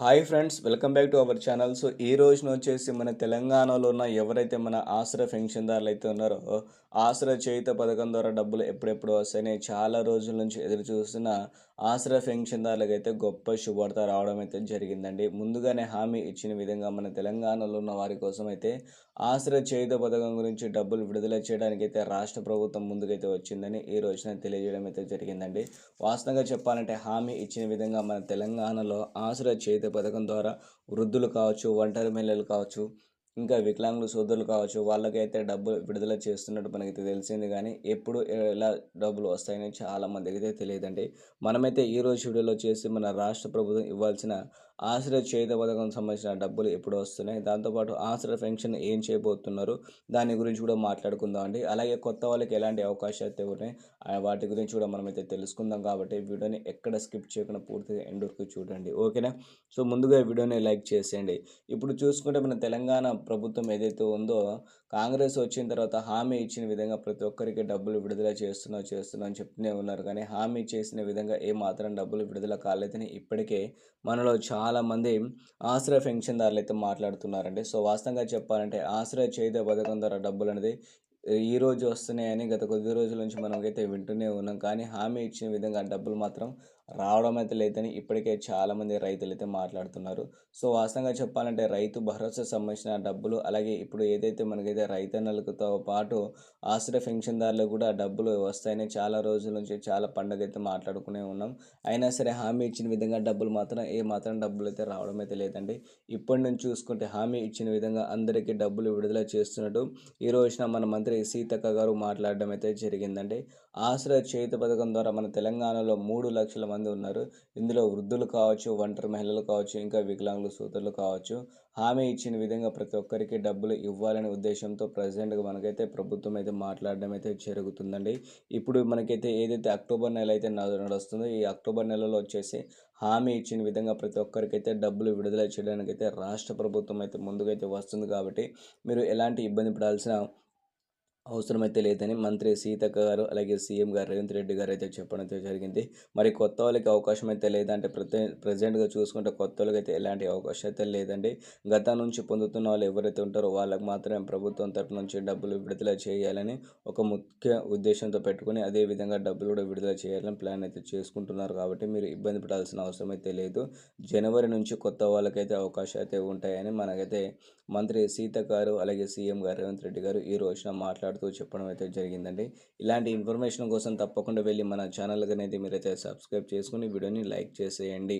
Hi friends welcome back to our channel so ఈ రోజున వచ్చేసి మన తెలంగాణలో ఉన్న ఎవరైతే మన ఆసరా పెన్షన్దారులు అయితే ఉన్నారో ఆసరా చేయుత పథకం ద్వారా డబ్బులు ఎప్పుడెప్పుడు వస్తాయని చాలా రోజుల నుంచి ఎదురు చూస్తున్న ఆసరా పెన్షన్దారులకు అయితే గొప్ప శుభార్త రావడం అయితే జరిగిందండి. ముందుగానే హామీ ఇచ్చిన విధంగా మన తెలంగాణలో ఉన్న వారి కోసం అయితే ఆసరా చేయుత పథకం గురించి డబ్బులు విడుదల చేయడానికి అయితే రాష్ట్ర ప్రభుత్వం ముందుకైతే వచ్చిందని ఈ రోజున తెలియజేయడం అయితే జరిగిందండి. వాస్తవంగా చెప్పాలంటే హామీ ఇచ్చిన విధంగా మన తెలంగాణలో ఆసరా చేయుత పథకం ద్వారా వృద్ధులు కావచ్చు ఒంటరి మహిళలు కావచ్చు ఇంకా వికలాంగుల సోదరులు కావచ్చు వాళ్ళకైతే డబ్బులు విడుదల చేస్తున్నట్టు మనకైతే తెలిసింది. కానీ ఎప్పుడు ఎలా డబ్బులు వస్తాయని చాలా మందికి అయితే తెలియదండి. మనమైతే ఈ రోజు వీడియోలో చేసి మన రాష్ట్ర ప్రభుత్వం ఇవ్వాల్సిన ఆశ్రయ చేత పథకం సంబంధించిన డబ్బులు ఎప్పుడు వస్తున్నాయి దాంతోపాటు ఆశ్రయ పెన్షన్ ఏం చేయబోతున్నారు దాని గురించి కూడా మాట్లాడుకుందాం అండి. అలాగే కొత్త వాళ్ళకి ఎలాంటి అవకాశాలు అయితే ఉన్నాయి వాటి గురించి కూడా మనమైతే తెలుసుకుందాం కాబట్టి వీడియోని ఎక్కడ స్కిప్ చేయకుండా పూర్తిగా ఎండ్ వరకు చూడండి. ఓకేనా? సో ముందుగా వీడియోని లైక్ చేసేయండి. ఇప్పుడు చూసుకుంటే మన తెలంగాణ ప్రభుత్వం ఏదైతే ఉందో కాంగ్రెస్ వచ్చిన తర్వాత హామీ ఇచ్చిన విధంగా ప్రతి ఒక్కరికి డబ్బులు విడుదల చేస్తున్నా చేస్తున్నా అని చెప్తూనే ఉన్నారు. కానీ హామీ చేసిన విధంగా ఏ మాత్రం డబ్బులు విడుదల కాలేదని ఇప్పటికే మనలో చాలామంది ఆశ్రయ పెన్షన్దారులు అయితే మాట్లాడుతున్నారండి. సో వాస్తవంగా చెప్పాలంటే ఆశ్రయ చేయుత పథకం ద్వారా డబ్బులు అనేది ఈ రోజు వస్తున్నాయని గత కొద్ది రోజుల నుంచి మనమైతే వింటూనే ఉన్నాం. కానీ హామీ ఇచ్చిన విధంగా డబ్బులు మాత్రం రావడం అయితే లేదని ఇప్పటికే చాలామంది రైతులు అయితే మాట్లాడుతున్నారు. సో వాస్తవంగా చెప్పాలంటే రైతు భరోసా సంబంధించిన డబ్బులు అలాగే ఇప్పుడు ఏదైతే మనకైతే రైతన్నలతో పాటు ఆశ్రయ పెన్షన్దారులు కూడా డబ్బులు వస్తాయని చాలా రోజుల నుంచి చాలా పండుగ అయితే మాట్లాడుకునే ఉన్నాం. అయినా సరే హామీ ఇచ్చిన విధంగా డబ్బులు మాత్రం ఏ మాత్రం డబ్బులు అయితే రావడం అయితే లేదండి. ఇప్పటి నుంచి చూసుకుంటే హామీ ఇచ్చిన విధంగా అందరికీ డబ్బులు విడుదల చేస్తున్నట్టు ఈ రోజున మన మంత్రి సీతక్క గారు మాట్లాడడం అయితే జరిగిందండి. ఆశ్రయ చేతి పథకం ద్వారా మన తెలంగాణలో మూడు లక్షల మంది ఉన్నారు. ఇందులో వృద్ధులు కావచ్చు ఒంటరి మహిళలు కావచ్చు ఇంకా వికలాంగులు సోదరులు కావచ్చు. హామీ ఇచ్చిన విధంగా ప్రతి ఒక్కరికి డబ్బులు ఇవ్వాలనే ఉద్దేశంతో ప్రజెంట్గా మనకైతే ప్రభుత్వం అయితే మాట్లాడడం అయితే జరుగుతుందండి. ఇప్పుడు మనకైతే ఏదైతే అక్టోబర్ నెల అయితే నడుస్తుందో ఈ అక్టోబర్ నెలలో వచ్చేసి హామీ ఇచ్చిన విధంగా ప్రతి ఒక్కరికైతే డబ్బులు విడుదల చేయడానికి అయితే రాష్ట్ర ప్రభుత్వం అయితే ముందుకైతే వస్తుంది కాబట్టి మీరు ఎలాంటి ఇబ్బంది పడాల్సిన అవసరమైతే లేదని మంత్రి సీతక్క గారు అలాగే సీఎం గారు రేవంత్ రెడ్డి గారు అయితే చెప్పడం అయితే జరిగింది. మరి కొత్త వాళ్ళకి అవకాశం అయితే లేదంటే ప్రతి ప్రజెంట్గా చూసుకుంటే కొత్త వాళ్ళకి అయితే ఎలాంటి అవకాశం అయితే లేదండి. గత నుంచి పొందుతున్న వాళ్ళు ఎవరైతే ఉంటారో వాళ్ళకి మాత్రమే ప్రభుత్వం తరపు నుంచి డబ్బులు విడుదల చేయాలని ఒక ముఖ్య ఉద్దేశంతో పెట్టుకుని అదే విధంగా డబ్బులు కూడా విడుదల చేయాలని ప్లాన్ అయితే చేసుకుంటున్నారు. కాబట్టి మీరు ఇబ్బంది పడాల్సిన అవసరం అయితే లేదు. జనవరి నుంచి కొత్త వాళ్ళకైతే అవకాశాలు అయితే ఉంటాయని మనకైతే మంత్రి సీతక్క గారు అలాగే సీఎం గారు రేవంత్ రెడ్డి గారు ఈ రోజున మాట్లాడుతూ చెప్పడం అయితే జరిగిందండి. ఇలాంటి ఇన్ఫర్మేషన్ కోసం తప్పకుండా వెళ్ళి మన ఛానల్ అనేది మీరైతే సబ్స్క్రైబ్ చేసుకుని వీడియోని లైక్ చేసేయండి.